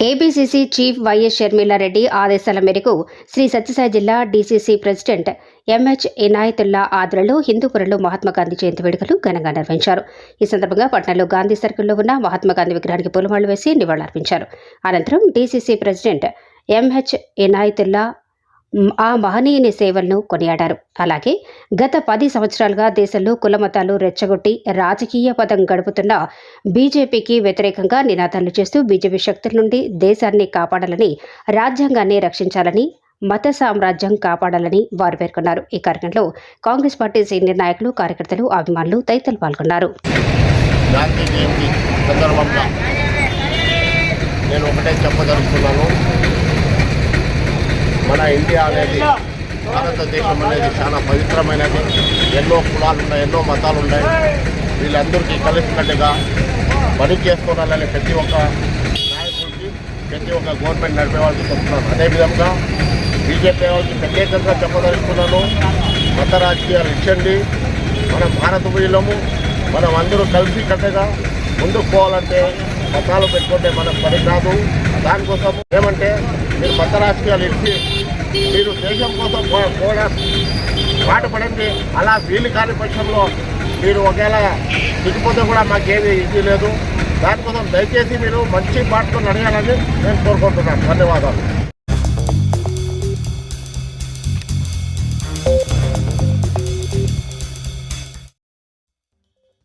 ఏబీసీసీ chief YS Sharmila Reddy ఆదేశాల మేరకు శ్రీ సత్యసాయి జిల్లా డీసీసీ ప్రెసిడెంట్ ఎంహెచ్ ఇనాయతుల్లా ఆధ్వర్యంలో హిందూపురంలో మహాత్మా గాంధీ జయంతి వేడుకలు ఘనంగా నిర్వహించారు. ఈ సందర్భంగా పట్నంలో గాంధీ సర్కిల్లో ఉన్న మహాత్మా గాంధీ విగ్రహానికి పూలమాలలు వేసి నివాళులర్పించారు. అనంతరం డీసీసీ ప్రెసిడెంట్ ఎంహెచ్ ఇనాయతుల్లా ఆ మహనీయుని సేవలను కొనియాడారు. అలాగే గత పది సంవత్సరాలుగా దేశంలో కులమతాలు రెచ్చగొట్టి రాజకీయ పదం గడుపుతున్న బీజేపీకి వ్యతిరేకంగా నినాదాలు చేస్తూ బీజేపీ శక్తుల నుండి దేశాన్ని కాపాడాలని రాజ్యాంగాన్ని రక్షించాలని మత సామ్రాజ్యం కాపాడాలని వారు పేర్కొన్నారు. ఈ కార్యక్రమంలో కాంగ్రెస్ పార్టీ సీనియర్ నాయకులు కార్యకర్తలు అభిమానులు తదితరులు పాల్గొన్నారు. నేను ఒకటే చెప్పదలుచుకున్నాను. మన ఇండియా అనేది భారతదేశం అనేది చాలా పవిత్రమైనది. ఎన్నో కులాలు ఉన్నాయి ఎన్నో మతాలు ఉన్నాయి వీళ్ళందరికీ కలిసినట్టుగా పని చేసుకోవాలని ప్రతి ఒక్క నాయకుడికి ప్రతి ఒక్క గవర్నమెంట్ నడిపే వాళ్ళకి చెప్తున్నాను. అదేవిధంగా బీజేపీ వాళ్ళకి ప్రత్యేకంగా చెప్పదలుచుకున్నాను. మత రాజకీయాలు ఇచ్చండి. మన భారతీయులము మనం అందరూ కలిసి కట్టగా ముందుకు పోవాలంటే మతాలు పెట్టుకుంటే మనకు పని కాదు. దానికోసం ఏమంటే మీరు కొత్త రాజకీయాలు ఇచ్చి మీరు దేశం కోసం కూడా పాటుపడండి అలా వీలు కాని పక్షంలో మీరు ఒకవేళ దిగిపోతే కూడా మాకేమీ ఇది లేదు. దానికోసం దయచేసి మీరు మంచి పాటలు నడగాలని నేను కోరుకుంటున్నాను. ధన్యవాదాలు.